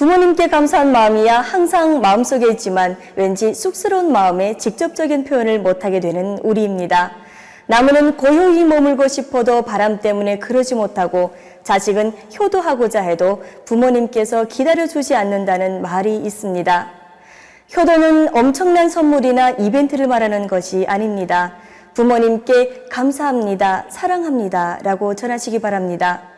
부모님께 감사한 마음이야 항상 마음속에 있지만 왠지 쑥스러운 마음에 직접적인 표현을 못하게 되는 우리입니다. 나무는 고요히 머물고 싶어도 바람 때문에 그러지 못하고 자식은 효도하고자 해도 부모님께서 기다려주지 않는다는 말이 있습니다. 효도는 엄청난 선물이나 이벤트를 말하는 것이 아닙니다. 부모님께 감사합니다, 사랑합니다 라고 전하시기 바랍니다.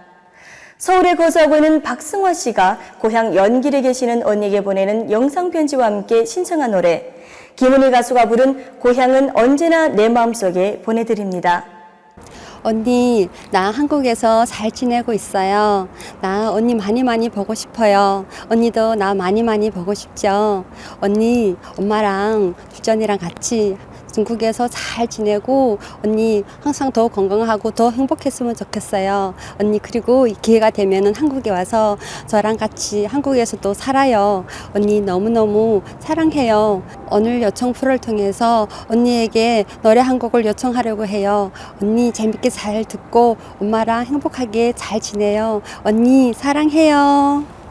서울에 거주하고 있는 박승화 씨가 고향 연길에 계시는 언니에게 보내는 영상 편지와 함께 신청한 노래 김은희 가수가 부른 고향은 언제나 내 마음속에 보내드립니다. 언니, 나 한국에서 잘 지내고 있어요. 나 언니 많이 많이 보고 싶어요. 언니도 나 많이 많이 보고 싶죠. 언니, 엄마랑 주전이랑 같이 중국에서 잘 지내고 언니 항상 더 건강하고 더 행복했으면 좋겠어요. 언니 그리고 이 기회가 되면은 한국에 와서 저랑 같이 한국에서 또 살아요. 언니 너무너무 사랑해요. 오늘 요청 프로를 통해서 언니에게 노래 한 곡을 요청하려고 해요. 언니 재밌게 잘 듣고 엄마랑 행복하게 잘 지내요. 언니 사랑해요.